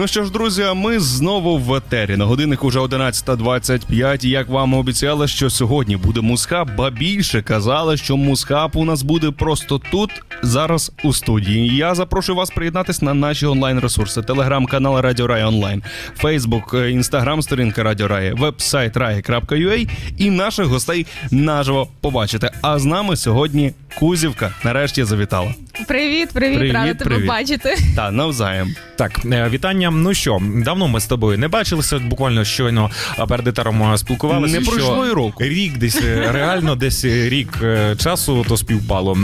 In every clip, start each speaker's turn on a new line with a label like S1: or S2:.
S1: Ну що ж, друзі, ми знову в етері. На годинник уже 11.25. І Як вам обіцяли, що сьогодні буде мусхаб, ба більше казали, що мусхаб у нас буде просто тут, зараз у студії. Я запрошую вас приєднатись на наші онлайн-ресурси: телеграм-канал Радіо Рай Онлайн, Фейсбук, інстаграм, сторінка Радіо Рай, вебсайт rai.ua і наших гостей наживо побачити. А з нами сьогодні Кузівка нарешті завітала.
S2: Привіт, привіт,
S1: Привіт,
S2: рада тебе бачити.
S1: Та навзаєм.
S3: Так, е, вітання. Ну що, давно ми з тобою не бачилися. Буквально щойно перед етером е, спілкувалися.
S1: Не
S3: що
S1: пройшло і року.
S3: Рік десь е, реально, десь рік часу то співпало.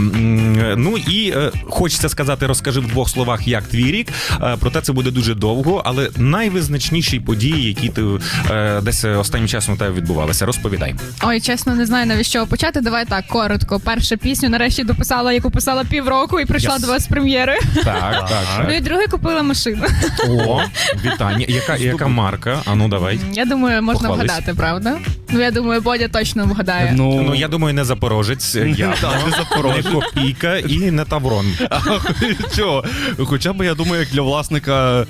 S3: Ну і хочеться сказати, розкажи в двох словах, як твій рік. Проте це буде дуже довго, але найвизначніші події, які ти десь останнім часом у тебе відбувалися. Розповідай.
S2: Ой, чесно, не знаю навіщо почати. Давай так, коротко. Першу пісню нарешті дописала, яку писала півроку і прийшла
S3: Yes.
S2: до вас з прем'єри.
S3: Так, так.
S2: Ну і друге купила машину.
S3: О, вітання. Яка, яка марка? А ну давай.
S2: Я думаю, можна
S3: Похвались.
S2: вгадати, правда? Ну я думаю, Бодя точно вгадає.
S3: Ну я думаю, не запорожець, я
S1: не Запорожець.
S3: не копійка і не таврон.
S1: А, Чого? Хоча б я думаю, як для власника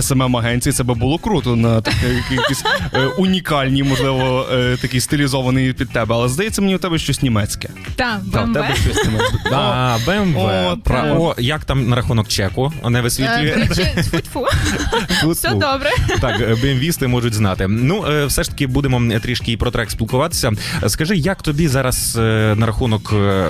S1: смм агенції це би було круто на таке якісь е, унікальні, можливо, е, такі стилізовані під тебе. Але здається, мені у тебе щось німецьке.
S2: Так,
S1: Та, в
S2: БМВ.
S1: тебе щось німецьке.
S3: А,
S1: О,
S3: Про,
S1: так.
S3: о, як там на рахунок чеку? Не
S2: Е,
S3: висвітлює.
S2: Тьфу-тьфу. Все
S3: ну,
S2: добре.
S3: Так, БМВісти можуть знати. Ну, е, все ж таки будемо трішки і про трек спілкуватися. Скажи, як тобі зараз е, на рахунок е,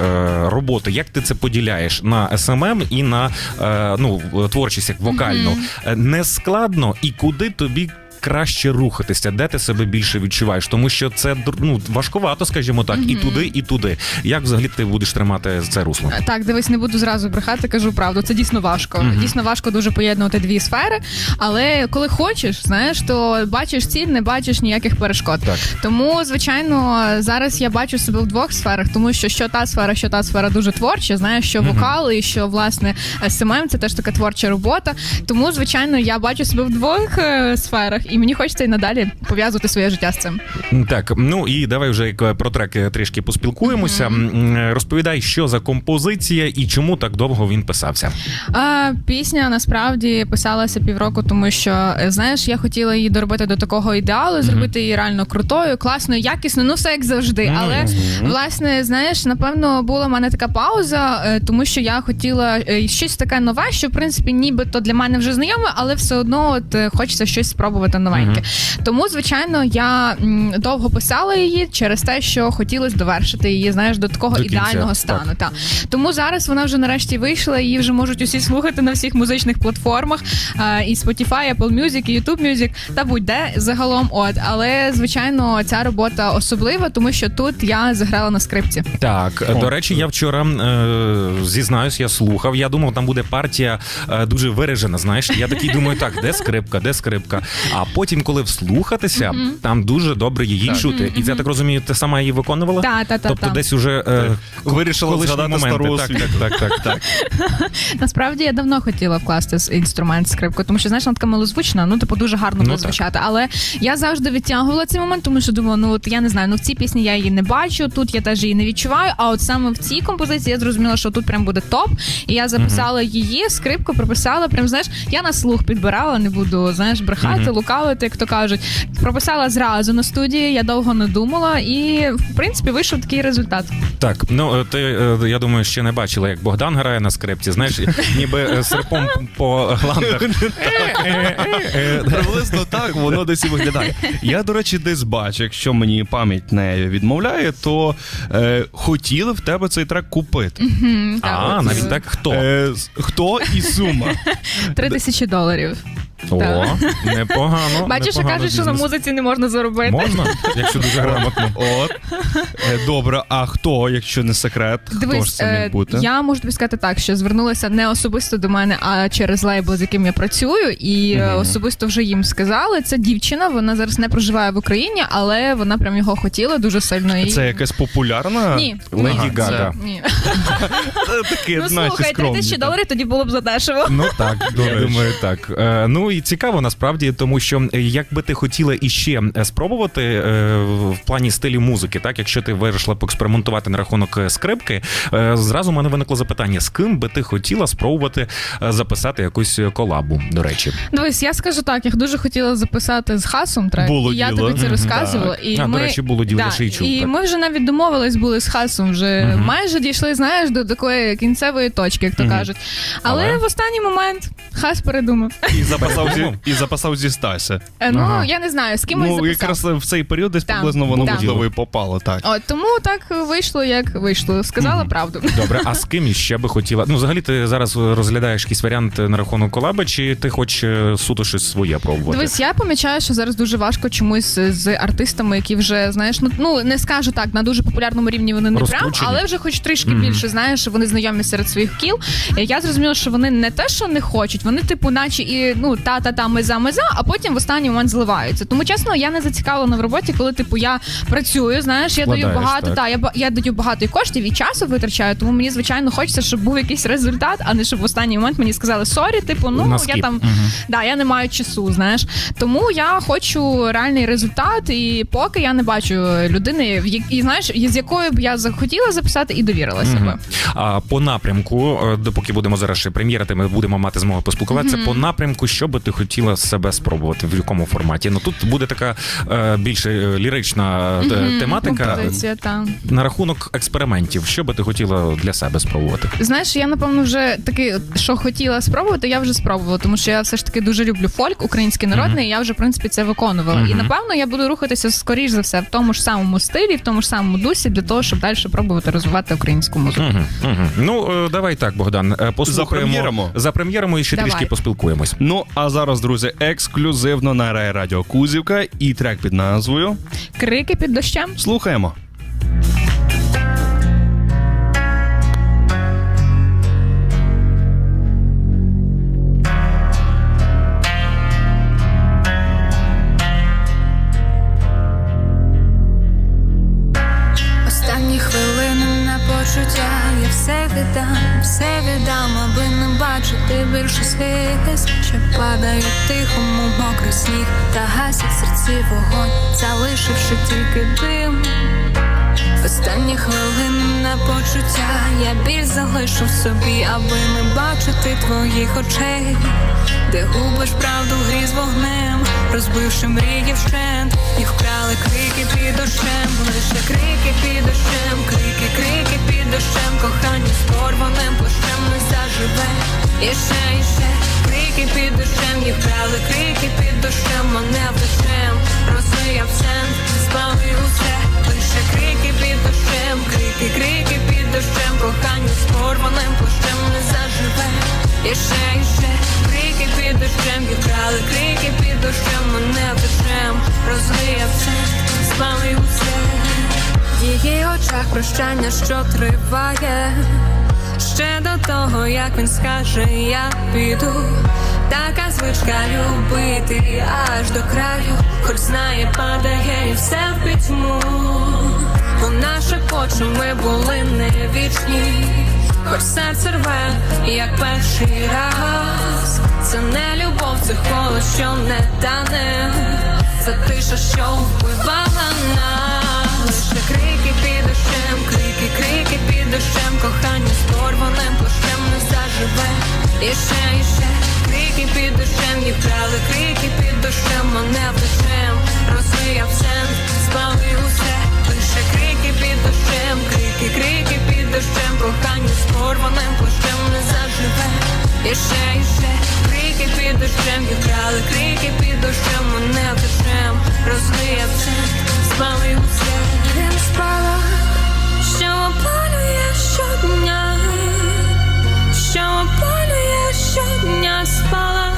S3: роботи, як ти це поділяєш на СММ і на е, ну, творчість як вокальну? Е, Не складно і куди тобі. Краще рухатися, де ти себе більше відчуваєш, тому що це ну, важкувато, скажімо так, і туди, і туди. Як взагалі ти будеш тримати це русло?
S2: Так, дивись, не буду зразу брехати, кажу правду. Це дійсно важко. Дійсно важко дуже поєднувати дві сфери. Але коли хочеш, знаєш, то бачиш ціль, не бачиш ніяких перешкод.
S3: Так.
S2: Тому, звичайно, зараз я бачу себе в двох сферах, тому що що та сфера, що та сфера дуже творча. Знаєш, що вокал і що власне СММ це теж така творча робота. Тому, звичайно, я бачу себе в двох е, сферах, і мені хочеться і надалі пов'язувати своє життя з цим.
S3: Так, ну і давай вже про трек е, трішки поспілкуємося. Е, Розповідай, що за композиція і чому так довго він писався.
S2: А, пісня насправді писалася півроку, тому що е, знаєш, я хотіла її доробити до такого ідеалу, зробити її реально крутою, класною, якісною, ну все як завжди. Але власне, знаєш, напевно, була в мене така пауза, тому що я хотіла щось таке нове, що в принципі нібито для мене вже знайоме, але все одно от хочеться щось спробувати новеньке. Тому, звичайно, я м, довго писала її через те, що хотілося довершити її, знаєш, до такого
S3: До кінця,
S2: ідеального
S3: так.
S2: стану. Та тому зараз вона вже нарешті вийшла. Її вже можуть усі слухати на всіх музичних платформах. е, І Spotify, Apple Music, і YouTube Music, та будь-де загалом. От, але звичайно, ця робота особлива, тому що тут я заграла на скрипці.
S3: Так, до речі, я вчора е, зізнаюсь, я слухав. Я думав, там буде партія е, дуже виражена. Знаєш, я такий думаю, так, де скрипка, де скрипка. А потім, коли вслухатися, там дуже добре її
S1: Так.
S3: чути. І я так розумію, ти сама її виконувала?
S2: Та, та, та,
S3: Тобто,
S2: та.
S3: десь уже е,
S1: Вирішила
S3: колишні
S1: згадати
S3: моменти.
S1: стару
S3: Так,
S1: освіту.
S3: так, так, так, так.
S2: Насправді я давно хотіла вкласти з- інструмент скрипку, тому що знаєш, вона така милозвучна, ну типу дуже гарно
S3: Ну,
S2: буде
S3: так.
S2: звучати. Але я завжди відтягувала цей момент, тому що думала, ну от я не знаю, ну в цій пісні я її не бачу, тут я теж її не відчуваю. А от саме в цій композиції я зрозуміла, що тут прям буде топ. І я записала її, скрипку прописала. Прям знаєш, я на слух підбирала, не буду знаєш, брехати, лукавити, як то кажуть. Прописала зразу на студії, я довго не думала, і в принципі вийшов такий результат.
S3: Так, ну е, ти е, я думаю, ще не бачила, як Богдан грає на скрипці. Знаєш, ніби е, серпом по гландах.
S1: Приблизно так воно десь і виглядає. Я, до речі, десь бачу, якщо мені пам'ять не відмовляє, то е, хотіли в тебе цей трек купити.
S3: А, навіть так хто?
S1: Хто і сума?
S2: Три тисячі доларів.
S3: О,
S2: так.
S3: непогано.
S2: Бачиш, що
S3: непогано
S2: кажуть, що на
S3: бізнес.
S2: музиці не можна заробити.
S3: Можна, якщо дуже грамотно.
S1: От. Е, Добре, а хто, якщо не секрет, хто ж
S2: Дивись,
S1: це
S2: е,
S1: міг бути?
S2: я можу тобі сказати так, що звернулася не особисто до мене, а через лейбл, з яким я працюю, і е, особисто вже їм сказали. Це дівчина, вона зараз не проживає в Україні, але вона прям його хотіла дуже сильно. І...
S1: Це якась популярна?
S2: Ні,
S3: Леді
S2: ні,
S3: Гага.
S2: Ні.
S1: Таке
S4: Ну
S1: наші
S4: слухай, 3
S1: скромні,
S4: тисячі
S1: так.
S4: доларів тоді було б задешево.
S3: Ну так, я думаю, так. Е, Ну і цікаво насправді, тому що е, як би ти хотіла іще е, спробувати е, в плані стилі музики, так якщо ти вирішила поекспериментувати на рахунок е, скрипки, е, зразу в мене виникло запитання: з ким би ти хотіла спробувати записати якусь колабу? До речі,
S4: Дивись, я скажу так, я дуже хотіла записати з хасом трек.
S1: Було
S4: і я
S1: діло.
S4: тобі це розказувала.
S1: Так.
S4: І
S3: А, до речі, було діло,
S4: да,
S3: ще й чув,
S4: І
S3: так.
S4: ми вже навіть домовились були з хасом, вже
S3: Мгм.
S4: майже дійшли, знаєш, до такої кінцевої точки, як то
S3: Мгм.
S4: кажуть. Але,
S3: Але?
S4: в останній момент хас передумав.
S1: І записав зі, і записав зі Стася.
S4: Е, Ну,
S3: Ага.
S4: я не знаю, з кимось
S1: Ну,
S4: записав.
S1: якраз в цей період десь
S4: Там,
S1: приблизно воно
S4: там.
S1: можливо і попало, так.
S4: От тому так вийшло, як вийшло. Сказала правду.
S3: добре, а з ким іще би хотіла? Ну, взагалі, ти зараз розглядаєш якийсь варіант на рахунок колаби, чи ти хочеш е, суто щось своє пробувати?
S4: Дивись, я помічаю, що зараз дуже важко чомусь з артистами, які вже знаєш, ну ну не скажу так, на дуже популярному рівні вони не прям,
S3: Розкручені.
S4: але вже хоч трішки більше знаєш, вони знайомі серед своїх кіл. Е, Я зрозуміла, що вони не те, що не хочуть, вони типу, наче і ну та та та ми за ми а потім в останній момент зливаються. Тому чесно, я не зацікавлена в роботі, коли типу я працюю. Знаєш, я даю багато,
S3: так.
S4: та я я даю багато і коштів і часу витрачаю. Тому мені звичайно хочеться, щоб був якийсь результат, а не щоб в останній момент мені сказали сорі, типу, ну
S3: На
S4: я там
S3: Мгм.
S4: Да, я не маю часу, знаєш. Тому я хочу реальний результат, і поки я не бачу людини, в і знаєш, з якою б я захотіла записати і довірилася
S3: Мгм.
S4: би.
S3: А по напрямку, е, допоки будемо зараз ще прем'єрити, ми будемо мати змогу поспілкуватися. По напрямку, що би ти хотіла себе спробувати, в якому форматі? Ну тут буде така е, більше е, лірична е,
S4: Мгм.
S3: тематика.
S4: Композиція, та.
S3: На рахунок експериментів, що би ти хотіла для себе спробувати?
S4: Знаєш, я напевно вже таки, що хотіла спробувати, я вже спробувала, тому що я все ж таки дуже люблю фольк, український народний, і я вже в принципі це виконувала. І
S3: Мгм.
S4: напевно я буду рухатися скоріш за все в тому ж самому стилі, в тому ж самому дусі, для того, щоб далі пробувати розвивати українську музику.
S3: Угу, угу. Ну е, давай так, Богдан. е, Послухаємо
S1: Запрем'єримо?
S3: запрем'єримо і ще
S4: Давай.
S3: трішки поспілкуємось.
S1: Ну а зараз, друзі, ексклюзивно на Рай Радіо Кузівка і трек під назвою.
S4: Крики під дощем.
S1: Слухаємо.
S2: Бачити що падає тихому мокрий сніг та гасять серці вогонь, залишивши тільки дим. Останні хвилини на почуття. Я біль залишу в собі, аби не бачити твоїх очей, де губиш правду в грі з вогнем, розбивши мрії вщент, і вкрали крики під дощем, лише крики під дощем, крики, крики під дощем, кохання з порваним плащем не заживе. І ще, і ще крики під дощем, і вкрали крики під дощем, мене вдощем, розвияв цент, кохання з порваним плащем не заживе. І ще, і ще крики під дощем, і вкрали крики під дощем, мене вдощем, розвияв цент, спали усе. В її очах прощання, що триває. Ще до того, як він скаже, я піду. Така звичка любити аж до краю, хоч знає, падає і все в пітьму. Бо наше почу ми були не вічні, хоч серце рве, як перший раз. Це не любов, це холод, що не тане, це тиша, що вбивала нас. Лише крики під дощем, крики, крики під дощем, кохання з порваним плащем не заживе. І ще, і ще. Крики під дощем, і вкрали. Крики під дощем, мене вдощем, розвияв цент, спали усе, дощем, крики, під дощем, кохання з порваним плащем не заживе. І ще, і ще. Крики під дощем, і крики під дощем, мене розвияв цент, спали усе. Він спала, що опалює щодня, що опалює щодня спала,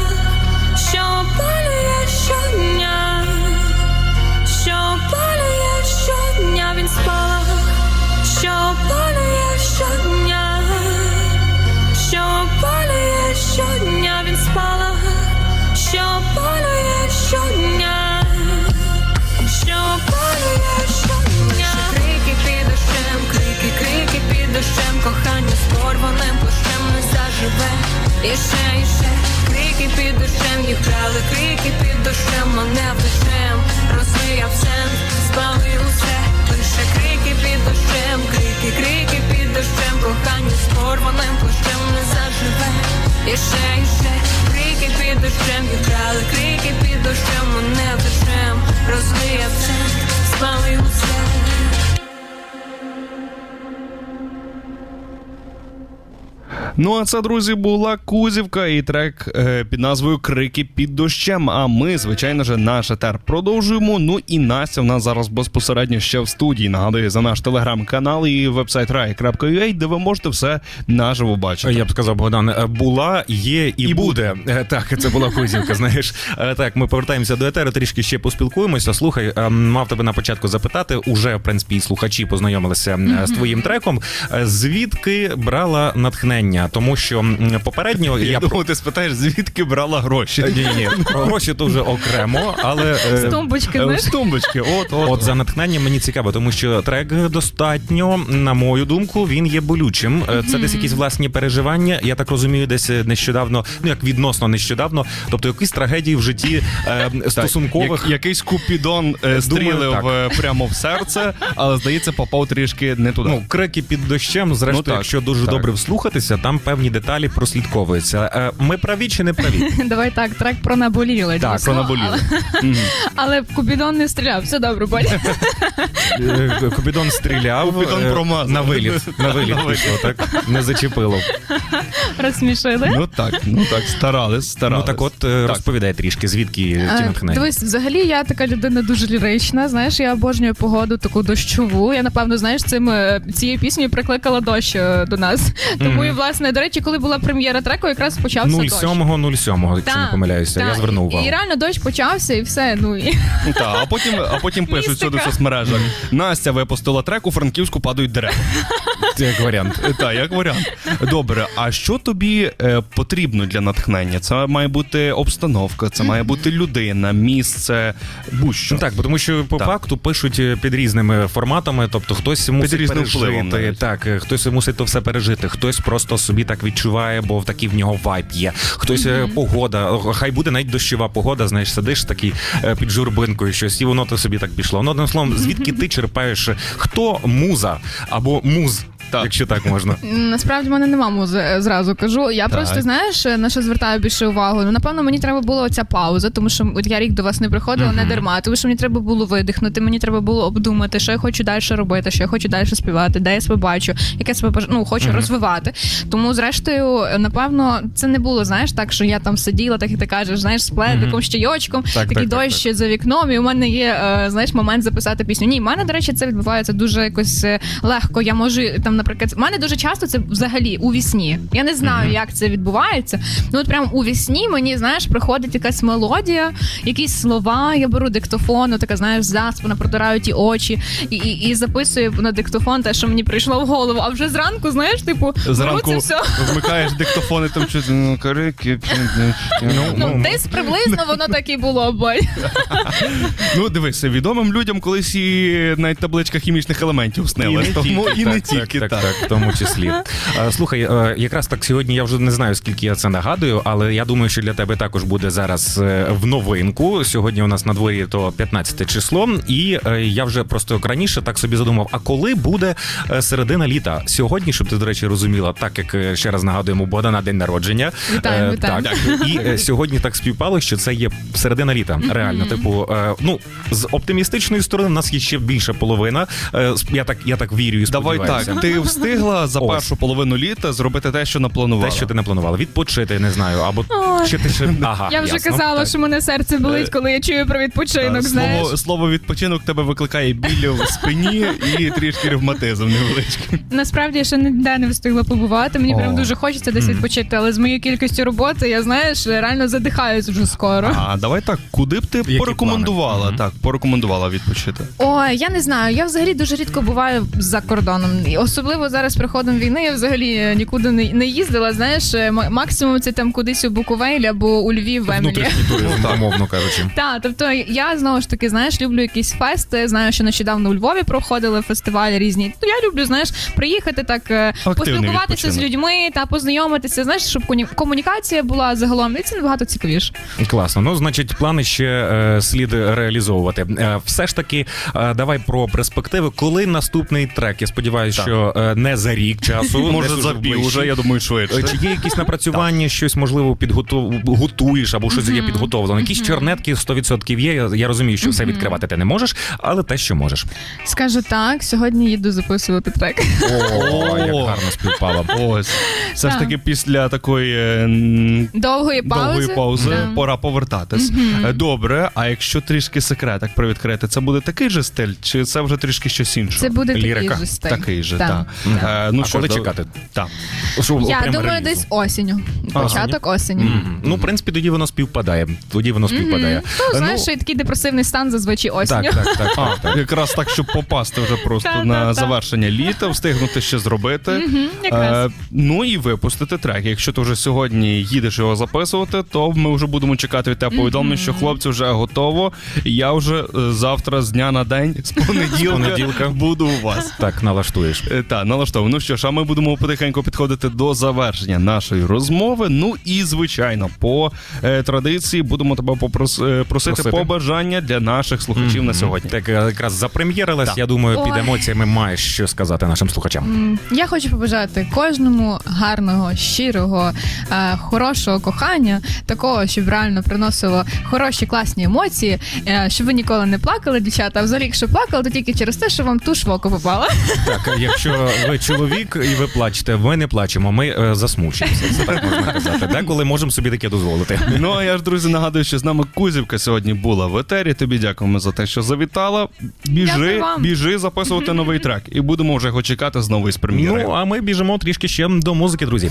S5: І ще, і ще крики під дощем, їх брали крики під дощем, мене вдощем, розвияв сент, спалив усе, лише крики під дощем, крики, крики під дощем, кохання з порваним плащем не заживе. І ще, і ще крики під дощем, їх брали крики під дощем, мене вдощем, розвияв сент, спалив усе.
S1: Ну а це, друзі, була Кузівка і трек е, під назвою Крики під дощем. А ми, звичайно ж, наш етер продовжуємо. Ну і Настя в нас зараз безпосередньо ще в студії. Нагадую за наш телеграм-канал і вебсайт rai.ua, де ви можете все наживо бачити.
S3: Я б сказав, Богдан, е, була, є і, буде. Е, Так, це була кузівка. Знаєш, так, ми повертаємося до етеру, трішки ще поспілкуємося. Слухай, мав тебе на початку запитати. Уже в принципі і слухачі познайомилися з твоїм треком. Звідки брала натхнення? Тому що попередньо
S1: Я
S3: я про
S1: ти спитаєш, звідки брала гроші?
S3: ні, ні, гроші то вже окремо, але е,
S2: З тумбочки,
S1: Е. З тумбочки, от, от.
S3: От за натхнення мені цікаво, тому що трек достатньо, на мою думку, він є болючим. Е, Це десь якісь власні переживання. Я так розумію, десь нещодавно, ну як відносно нещодавно, тобто якісь трагедії в житті е, стосункових.
S1: Як, якийсь купідон е, стрілив
S3: так.
S1: е, прямо в серце, але здається, попав трішки не туди.
S3: Ну, крики під дощем, зрештою,
S1: Ну, так,
S3: якщо дуже
S1: так.
S3: добре вслухатися, там певні деталі прослідковуються. Е, Ми праві чи не праві?
S2: Давай так, трек про наболіле.
S3: Так,
S1: про наболіле.
S2: Але, Кубідон не стріляв, все добре, Боля.
S3: Е, Купідон стріляв е, на виліт. На виліт пішло, так не зачепило.
S2: Розсмішили.
S1: Ну так, ну так, старались,
S3: Ну так, от розповідай трішки, звідки ті натхнення.
S2: Дивись, взагалі я така людина дуже лірична. Знаєш, я обожнюю погоду таку дощову. Я напевно, знаєш, цим цією піснею прикликала дощ до нас. Тому і власне, до речі, коли була прем'єра треку, якраз почався дощ.
S3: 07.07, якщо не
S2: Та,
S3: помиляюся,
S2: та.
S3: я звернув увагу.
S2: І реально дощ почався, і все. Ну і
S1: Так, а потім, а потім пишуть
S2: Містика.
S1: сюди в соцмережах. Настя випустила трек, у Франківську падають дерева.
S3: Це як варіант.
S1: Так, як варіант. Добре, а що тобі е, потрібно для натхнення? Це має бути обстановка, це має бути людина, місце, будь-що.
S3: Ну так, бо тому що по
S1: Так.
S3: факту пишуть е, під різними форматами, тобто хтось мусить
S1: різним впливом навіть.
S3: так, е, хтось мусить то все пережити, хтось просто собі так відчуває, бо в такий в нього вайб є. Хтось е, погода, хай буде навіть дощова погода, знаєш, сидиш такий е, під журбинкою, щось, і воно то собі так пішло. Ну, одним словом, звідки ти черпаєш, хто муза або муз,
S1: Так.
S3: якщо так можна.
S2: насправді в мене нема музи, е, зразу кажу. Я просто знаєш на що звертаю більше увагу. Ну напевно, мені треба була ця пауза, тому що от я рік до вас не приходила, не дарма. Тому що мені треба було видихнути, мені треба було обдумати, що я хочу далі робити, що я хочу далі співати, де я себе бачу, яке себе ну, хочу розвивати. Тому, зрештою, напевно, це не було, знаєш, так, що я там сиділа, так і ти кажеш, знаєш, з пледиком, з чайочком,
S3: Так,
S2: такий
S3: так, так,
S2: дощ за вікном, і у мене є, е, знаєш, момент записати пісню. Ні, в мене, до речі, це відбувається дуже якось е, легко. Я можу там, наприклад, в мене дуже часто це взагалі у вісні. Я не знаю, як це відбувається. Ну от прям у вісні мені, знаєш, приходить якась мелодія, якісь слова. Я беру диктофон, ну, така, знаєш, заспана, протираю ті очі і, і, і записую на диктофон те, що мені прийшло в голову. А вже зранку, знаєш, типу,
S1: Зранку
S2: беру це все.
S1: вмикаєш диктофон і там чути ну, крики.
S2: Ну, десь приблизно воно так і було, бой.
S1: Ну, дивися, відомим людям колись і навіть табличка хімічних елементів снилась. Тому і не тільки
S3: так,
S1: так.
S3: так, в тому числі. Слухай, е, якраз так сьогодні я вже не знаю, скільки я це нагадую, але я думаю, що для тебе також буде зараз е, в новинку. Сьогодні у нас на дворі то 15 число, і е, я вже просто раніше так собі задумав: а коли буде середина літа? Сьогодні, щоб ти, до речі, розуміла, так як ще раз нагадуємо, Богдана день народження.
S2: Вітаємо,
S3: Е,
S2: вітаємо.
S3: Так, і сьогодні так співпало, що це є середина літа. Реально, типу, ну з оптимістичної сторони, в нас є ще більша половина. Я так, я так вірю і
S1: Давай так, ти встигла за
S3: Ось.
S1: першу половину літа зробити те, що напланувала.
S3: Те, що ти не планувала, відпочити, не знаю, або
S2: Ой.
S3: чи ти ще ага,
S2: Я вже
S3: ясно.
S2: казала,
S3: Так.
S2: що мене серце болить, коли я чую про відпочинок. знаєш.
S1: Слово, слово відпочинок тебе викликає біль в спині і трішки ревматизм невеличкий.
S2: Насправді я ще ніде не встигла побувати. Мені
S1: О.
S2: прям дуже хочеться десь відпочити, але з моєю кількістю роботи я знаєш, реально задихаюсь вже скоро.
S1: А давай так, куди б ти
S3: Які
S1: порекомендувала?
S3: плани?
S1: Так, порекомендувала відпочити.
S2: Ой, я не знаю. Я взагалі дуже рідко буваю за кордоном. І особ... особливо зараз приходом війни я взагалі е, нікуди не, не їздила. Знаєш, е, м- максимум це там кудись у Буковель або у Львів в
S3: Внутрішній туризм, умовно кажучи.
S2: Так, тобто я знову ж таки, знаєш, люблю якісь фести. Знаю, що нещодавно у Львові проходили фестивалі різні. То я люблю, знаєш, приїхати так, е, поспілкуватися з людьми та познайомитися. Знаєш, щоб комунікація була загалом. І це набагато цікавіше.
S3: Класно. Ну, значить, плани ще е, слід реалізовувати. Е, все ж таки, е, давай про перспективи. Коли наступний трек? Я сподіваюся, що е, не за рік часу.
S1: Може за
S3: уже,
S1: я думаю,
S3: Е,
S1: швидше.
S3: Чи є якісь напрацювання, щось можливо підготов... готуєш або щось є підготовлено? Якісь чернетки 100% є. Я- Я розумію, що все відкривати ти не можеш, але те, що можеш.
S2: Скажу так, сьогодні їду записувати трек.
S3: О, як гарно співпало.
S1: Ось. Все ж таки після такої е, м,
S2: Довгої паузи.
S1: довгої паузи
S2: Да.
S1: пора повертатись. Е, Добре, а якщо трішки секретик привідкрити, це буде такий же стиль, чи це вже трішки щось інше?
S2: Це буде
S3: Лірика.
S2: такий же стиль.
S1: Такий же,
S2: Так.
S1: Так.
S3: Мгм.
S1: ну,
S3: А
S1: що,
S3: коли
S1: до-
S3: чекати?
S1: Так.
S3: Що,
S2: Я думаю,
S3: релізу?
S2: десь осінню. Початок осені.
S3: Мгм. Ну, в принципі, тоді воно співпадає. Тоді воно співпадає.
S2: Ну, знаєш, що і такий депресивний стан зазвичай осінню.
S3: так, так, так,
S1: А,
S3: так, так.
S1: якраз так, щоб попасти вже просто на завершення літа, встигнути ще зробити.
S2: якраз.
S1: Е, ну і випустити трек. Якщо ти вже сьогодні їдеш його записувати, то ми вже будемо чекати від тебе повідомлення, що хлопці вже готово. І я вже е, завтра з дня на день, з понеділка,
S3: понеділка.
S1: буду у вас.
S3: Так, налаштуєш.
S1: Е, Та, налаштовано. Ну що ж, а ми будемо потихеньку підходити до завершення нашої розмови. Ну і звичайно, по е, традиції будемо тебе попрос, е, просити,
S3: Просити.
S1: побажання для наших слухачів на сьогодні.
S3: Так, е, якраз запрем'єрилась, я думаю, під
S2: Ой.
S3: емоціями маєш що сказати нашим слухачам.
S2: Я хочу побажати кожному гарного, щирого, е, хорошого кохання, такого, щоб реально приносило хороші класні емоції, е, щоб ви ніколи не плакали, дівчата. А взагалі, якщо плакали, то тільки через те, що вам туш в око попала.
S3: Так, а ви чоловік і ви плачете, ми не плачемо, ми е, засмучуємося. Це так можна казати. Деколи можемо собі таке дозволити.
S1: Ну а я ж друзі нагадую, що з нами Кузівка сьогодні була в етері. Тобі дякуємо за те, що завітала. Біжи,
S2: вам.
S1: біжи записувати новий трек, і будемо вже його чекати знову із прем'єри.
S3: Ну а ми біжимо трішки ще до музики, друзі.